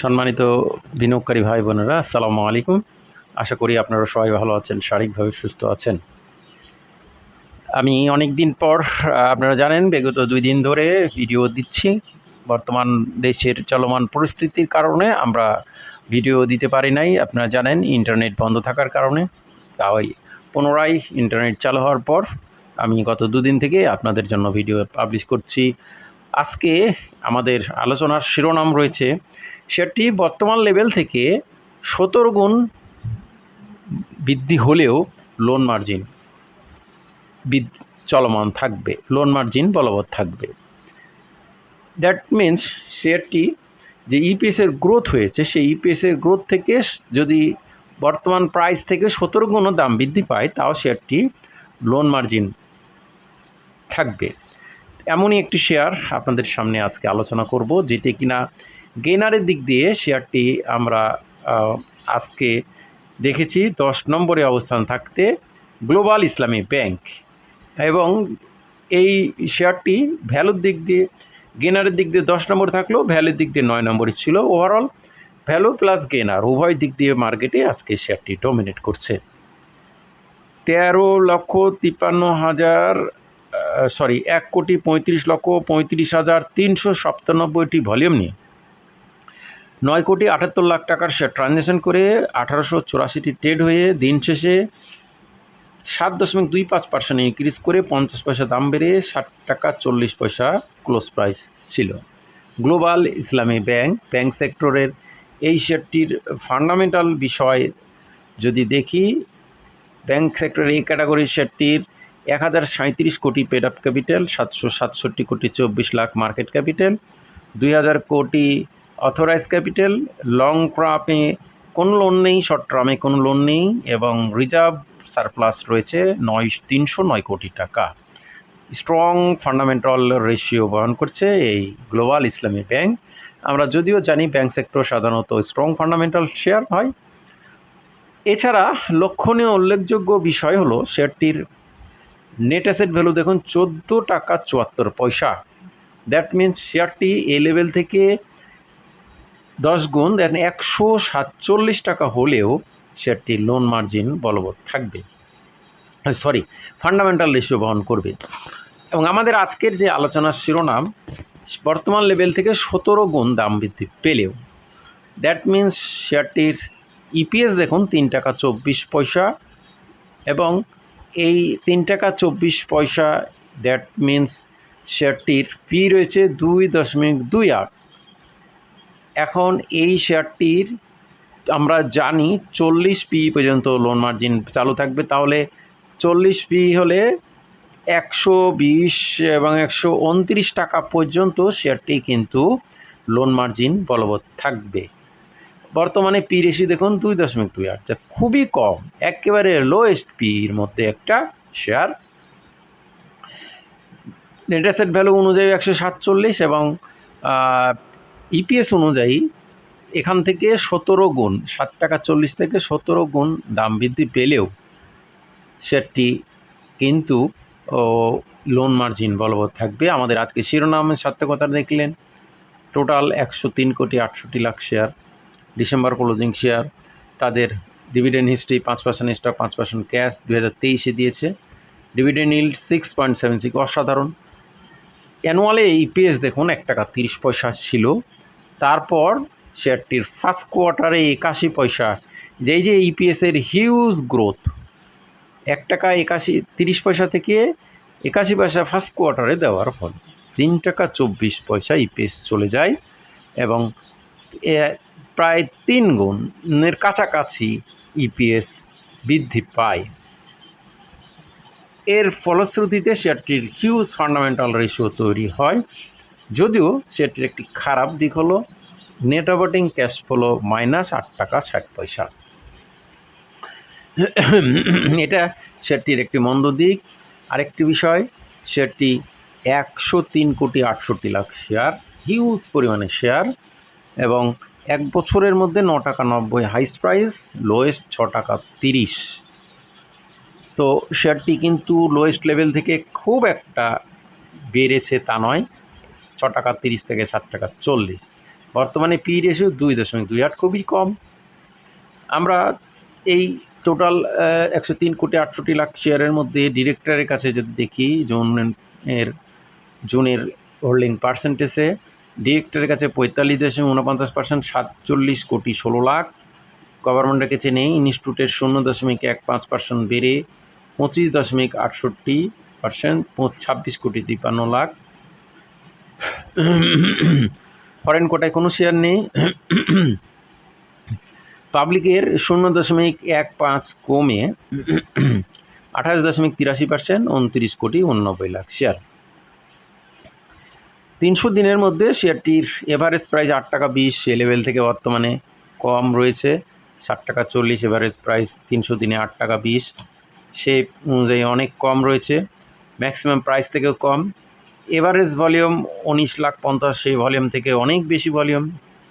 সম্মানিত বিনিয়োগকারী ভাই বোনেরা, আসসালামু আলাইকুম। আশা করি আপনারা সবাই ভালো আছেন, শারীরিকভাবে সুস্থ আছেন। আমি অনেক দিন পর আপনারা জানেন, বিগত দুই দিন ধরে ভিডিও দিচ্ছি। বর্তমান দেশের চলমান পরিস্থিতির কারণে আমরা ভিডিও দিতে পারি নাই। আপনারা জানেন, ইন্টারনেট বন্ধ থাকার কারণে। তাই পুনরায় ইন্টারনেট চালু হওয়ার পর আমি গত দুদিন থেকে আপনাদের জন্য ভিডিও পাবলিশ করছি। আজকে আমাদের আলোচনার শিরোনাম রয়েছে সেটি বর্তমান লেভেল থেকে সতেরো গুণ বৃদ্ধি হলেও লোন মার্জিন চলমান থাকবে লোন মার্জিন বলবৎ থাকবে। দ্যাট মিন্স শেয়ারটি যে ইপিএসের গ্রোথ হয়েছে, সেই ইপিএসের গ্রোথ থেকে যদি বর্তমান প্রাইস থেকে সতেরো গুণও দাম বৃদ্ধি পায়, তাও শেয়ারটি লোন মার্জিন থাকবে। এমনই একটি শেয়ার আপনাদের সামনে আজকে আলোচনা করব, যেটি কিনা গেনারের দিক দিয়ে শেয়ারটি আমরা আজকে দেখেছি। দশ নম্বরে অবস্থান থাকতে গ্লোবাল ইসলামী ব্যাংক এবং এই শেয়ারটি ভ্যালুর দিক দিয়ে গেনারের দিক দিয়ে দশ নম্বর থাকলেও ভ্যালুর দিক দিয়ে নয় নম্বরই ছিল ওভারঅল ভ্যালু প্লাস গেনার উভয় দিক দিয়ে মার্কেটে আজকে শেয়ারটি ডমিনেট করছে। তেরো লক্ষ তিপ্পান্ন হাজার সরি এক কোটি পঁয়ত্রিশ লক্ষ পঁয়ত্রিশ হাজার তিনশো সাতানব্বইটি ভলিউম নিয়ে নয় কোটি আটাত্তর লাখ টাকার শেয়ার ট্রানজ্যাকশন করে আঠারোশো চুরাশিটি ট্রেড হয়ে দিন শেষে সাত দশমিক দুই পাঁচ পার্সেন্ট ইনক্রিজ করে পঞ্চাশ পয়সা দাম বেড়ে ষাট টাকা চল্লিশ পয়সা ক্লোজ প্রাইস ছিল। গ্লোবাল ইসলামী ব্যাংক ব্যাংক সেক্টরের এই শেয়ারটির ফান্ডামেন্টাল বিষয় যদি দেখি ব্যাংক সেক্টরের এই ক্যাটাগরির শেয়ারটির এক হাজার সাঁত্রিশ কোটি পেড আপ ক্যাপিটাল সাতশো সাতষট্টি কোটি চব্বিশ লাখ মার্কেট ক্যাপিটাল দুই হাজার কোটি অথরাইজ ক্যাপিটাল লং টার্মে কোনো লোন নেই শর্ট টার্মে কোনো লোন নেই এবং রিজার্ভ সারপ্লাস রয়েছে নয়, তিনশো নয় কোটি টাকা। স্ট্রং ফান্ডামেন্টাল রেশিও বহন করছে এই গ্লোবাল ইসলামী ব্যাংক আমরা যদিও জানি ব্যাংক সেক্টর সাধারণত স্ট্রং ফান্ডামেন্টাল শেয়ার হয়। এছাড়া লক্ষণীয় উল্লেখযোগ্য বিষয় হলো শেয়ারটির নেট অ্যাসেট ভ্যালু দেখুন, চোদ্দ টাকা চুয়াত্তর পয়সা। দ্যাট মিন্স শেয়ারটি এ লেভেল থেকে দশ গুণ দেন একশো সাতচল্লিশ টাকা হলেও শেয়ারটি লোন মার্জিন বলবৎ থাকবে। সরি ফান্ডামেন্টাল রেশিও বহন করবে। এবং আমাদের আজকের যে আলোচনার শিরোনাম, বর্তমান লেভেল থেকে সতেরো গুণ দাম বৃদ্ধি পেলেও দ্যাট মিন্স শেয়ারটির ইপিএস দেখুন, তিন টাকা চব্বিশ পয়সা এবং এই তিন টাকা চব্বিশ পয়সা দ্যাট মিন্স শেয়ারটির পি রয়েছে দুই দশমিক দুই আট। এখন এই শেয়ারটির আমরা জানি চল্লিশ পি পর্যন্ত লোন মার্জিন চালু থাকবে। তাহলে চল্লিশ পি হলে একশো বিশ এবং একশো উনত্রিশ টাকা পর্যন্ত শেয়ারটি কিন্তু লোন মার্জিন বলবৎ থাকবে। বর্তমানে পি রেশি দেখুন দুই দশমিক দুই আট, যা খুবই কম, একেবারে লোয়েস্ট পির মধ্যে একটা শেয়ার নেট অ্যাসেট ভ্যালু অনুযায়ী একশো সাতচল্লিশ এবং ইপিএস অনুযায়ী এখান থেকে সতেরো গুণ সাত টাকা চল্লিশ থেকে সতেরো গুণ দাম বৃদ্ধি পেলেও শেয়ারটি কিন্তু লোন মার্জিন বলবৎ থাকবে। আমাদের আজকে শিরোনামের সার্থকতা দেখলেন। টোটাল একশো তিন কোটি আটষট্টি lakh share December closing share তাদের ডিভিডেন্ড হিস্ট্রি পাঁচ পার্সেন্ট স্টক পাঁচ পার্সেন্ট ক্যাশ দু হাজার তেইশে দিয়েছে। Dividend yield six point seven six অসাধারণ। অ্যানুয়ালে ইপিএস দেখুন, এক টাকা তিরিশ পয়সা ছিল। তারপর শেয়ারটির ফার্স্ট কোয়ার্টারে একাশি পয়সা। যেই যে ইপিএসের হিউজ গ্রোথ এক টাকা একাশি, তিরিশ পয়সা থেকে একাশি পয়সা ফার্স্ট কোয়ার্টারে দেওয়ার ফল। তিন টাকা চব্বিশ পয়সা ইপিএস চলে যায় এবং প্রায় তিন গুণের কাছাকাছি ইপিএস বৃদ্ধি পায়। এর ফলশ্রুতিতে শেয়ারটির হিউজ ফান্ডামেন্টাল রেশিও তৈরি হয়। যদিও শেয়ারটির একটি খারাপ দিক হলো net operating cash flow minus আট টাকা ষাট পয়সা। এটা শেয়ারটির একটি মন্দ দিক। আরেকটি বিষয় শেয়ারটি একশো তিন কোটি আটষট্টি লাখ শেয়ার হিউজ পরিমাণে শেয়ার এবং এক বছরের মধ্যে ন টাকা নব্বই হাইস্ট প্রাইস লোয়েস্ট ছ টাকা তিরিশ। তো শেয়ারটি কিন্তু লোয়েস্ট লেভেল থেকে খুব একটা বেড়েছে তা নয়। ছ টাকা তিরিশ থেকে সাত টাকা চল্লিশ। বর্তমানে পি রেশিও দুই দশমিক দুই আট খুবই কম। আমরা এই টোটাল একশো তিন কোটি আটষট্টি লাখ শেয়ারের মধ্যে ডিরেক্টরের কাছে যদি দেখি জোনের জোনের হোল্ডিং পার্সেন্টেজে ডিরেক্টরের কাছে পঁয়তাল্লিশ দশমিক উনপঞ্চাশ পার্সেন্ট, সাতচল্লিশ কোটি ষোলো লাখ। গভর্নমেন্টের কাছে নেই, ইনস্টিটিউটের শূন্য দশমিক এক পাঁচ পার্সেন্ট বেড়ে পঁচিশ দশমিক আটষট্টি পার্সেন্ট ছাব্বিশ কোটি তিপ্পান্ন লাখ। ফরেন কোটায় কোনো শেয়ার নেই। পাবলিকের শূন্য দশমিক এক পাঁচ কমে আঠাশ দশমিক তিরাশি পার্সেন্ট, উনত্রিশ কোটি উননব্বই লাখ শেয়ার। তিনশো দিনের মধ্যে শেয়ারটির এভারেজ প্রাইস আট টাকা বিশ সে লেভেল থেকে বর্তমানে কম রয়েছে। ষাট টাকা চল্লিশ এভারেজ প্রাইস তিনশো দিনে আট টাকা বিশ। সে অনুযায়ী অনেক কম রয়েছে। ম্যাক্সিমাম প্রাইস থেকেও কম। এভারেজ ভলিউম উনিশ লাখ পঞ্চাশ, সেই ভলিউম থেকে অনেক বেশি ভলিউম,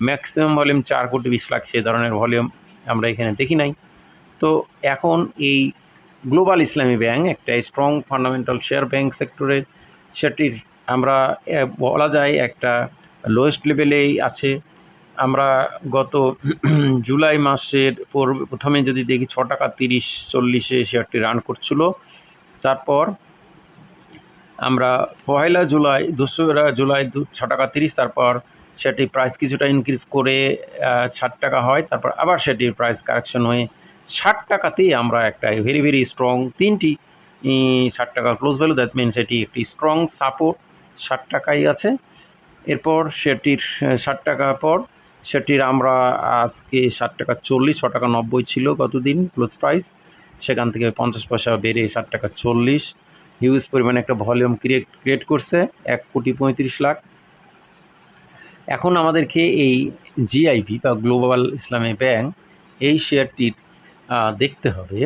ম্যাক্সিমাম ভলিউম চার কোটি বিশ লাখ সে ধরনের ভলিউম আমরা এখানে দেখি নাই। তো এখন এই গ্লোবাল ইসলামী ব্যাংক, একটা স্ট্রং ফান্ডামেন্টাল শেয়ার ব্যাংক সেক্টরের সেটির আমরা বলা যায় একটা লোয়েস্ট লেভেলেই আছে। আমরা গত জুলাই মাসের প্রথমে যদি দেখি ছ টাকা তিরিশ, চল্লিশে শেয়ারটি রান করছিল, তারপর আমরা পয়লা জুলাই, দোসরা জুলাই ছ টাকা তিরিশ, তারপর সেটি প্রাইস কিছুটা ইনক্রিজ করে ষাট টাকা হয়, তারপর আবার সেটির প্রাইস কারেকশন হয়ে ষাট টাকাতেই আমরা একটা ভেরি ভেরি স্ট্রং তিনটি ষাট টাকা ক্লোজ ভ্যালু দ্যাট মিনস এটি একটি স্ট্রং সাপোর্ট ষাট টাকাই আছে। এরপর সেটির ষাট টাকা পর সেটির আমরা আজকে ষাট টাকা চল্লিশ ছ টাকা নব্বই ছিল গতদিন ক্লোজ প্রাইস সেখান থেকে পঞ্চাশ পয়সা বেড়ে ষাট টাকা চল্লিশ। হিউজ পরিমাণে একটা ভলিউম ক্রিয়েট ক্রিয়েট করছে, এক কোটি পঁয়ত্রিশ লাখ। এখন আমাদেরকে এই জিআইপি বা গ্লোবাল ইসলামী ব্যাংক এই শেয়ারটির দেখতে হবে।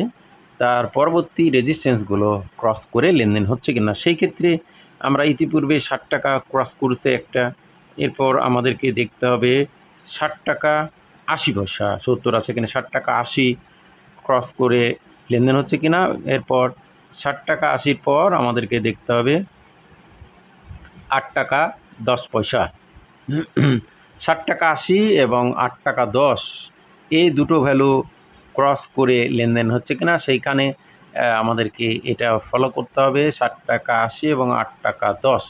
তার পরবর্তী রেজিস্ট্যান্সগুলো ক্রস করে লেনদেন হচ্ছে কিনা, সেই ক্ষেত্রে আমরা ইতিপূর্বে ষাট টাকা ক্রস করছে একটা। এরপর আমাদেরকে দেখতে হবে ষাট টাকা আশি পয়সা, সত্তর আছে কিনা, ষাট টাকা আশি ক্রস করে লেনদেন হচ্ছে কিনা। এরপর ষাট টাকা আশির পর আমাদেরকে দেখতে হবে। আট টাকা দশ পয়সা। ষাট টাকা আশি এবং আট টাকা দশ, এই দুটো ভ্যালু ক্রস করে লেনদেন হচ্ছে কিনা সেইখানে আমাদেরকে এটা ফলো করতে হবে, ষাট টাকা আশি এবং আট টাকা দশ।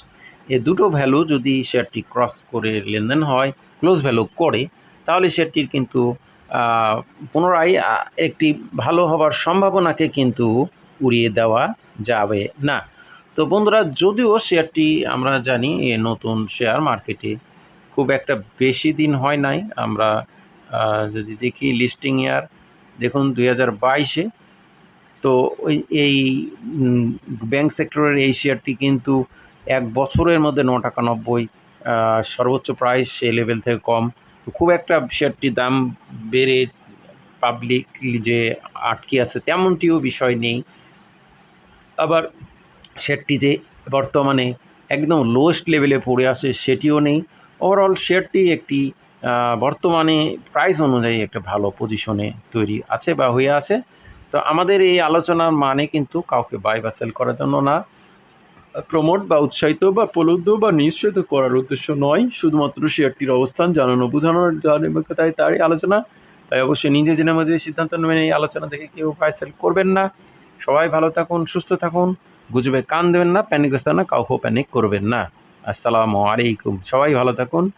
এ দুটো ভ্যালু যদি শেয়ারটি ক্রস করে লেনদেন হয় ক্লোজ ভ্যালু করে, তাহলে শেয়ারটির কিন্তু পুনরায় একটি ভালো হবার সম্ভাবনাকে কিন্তু উড়িয়ে দেওয়া যাবে না। তো বন্ধুরা, যদিও শেয়ারটি আমরা জানি এ নতুন শেয়ার মার্কেটে খুব একটা বেশি দিন হয় নাই, আমরা যদি দেখি লিস্টিং ইয়ার দেখুন দুই হাজার বাইশে, তো এই ব্যাংক সেক্টরের এই শেয়ারটি কিন্তু এক বছরের মধ্যে ন টাকা নব্বই সর্বোচ্চ প্রাইস সে লেভেল থেকে কম। তো খুব একটা শেয়ারটির দাম বেড়ে পাবলিক যে আটকে আছে, তেমনটিও বিষয় নেই। আবার শেয়ারটি যে বর্তমানে একদম লোয়েস্ট লেভেলে পড়ে আসে সেটিও নেই। ওভারঅল শেয়ারটি একটি বর্তমানে প্রাইস অনুযায়ী একটা ভালো পজিশনে তৈরি আছে বা হয়ে আছে। তো আমাদের এই আলোচনার মানে কিন্তু কাউকে বাই বা সেল করার জন্য না। প্রমোট বা উৎসাহিত বা প্রলুব্ধ বা নিশ্চিত করার উদ্দেশ্য নয়। শুধুমাত্র শেয়ারটির অবস্থান জানানো, বোঝানোর তাই তারই আলোচনা। তাই অবশ্যই নিজে জেনে মধ্যে সিদ্ধান্ত নেবেন। এই আলোচনা দেখে কেউ বাই সেল করবেন না। সবাই ভালো থাকুন, সুস্থ থাকুন। গুজবে কান দেবেন না প্যানিক না, কাউকেও প্যানিক করবেন না। আসসালামু আলাইকুম। সবাই ভালো থাকুন।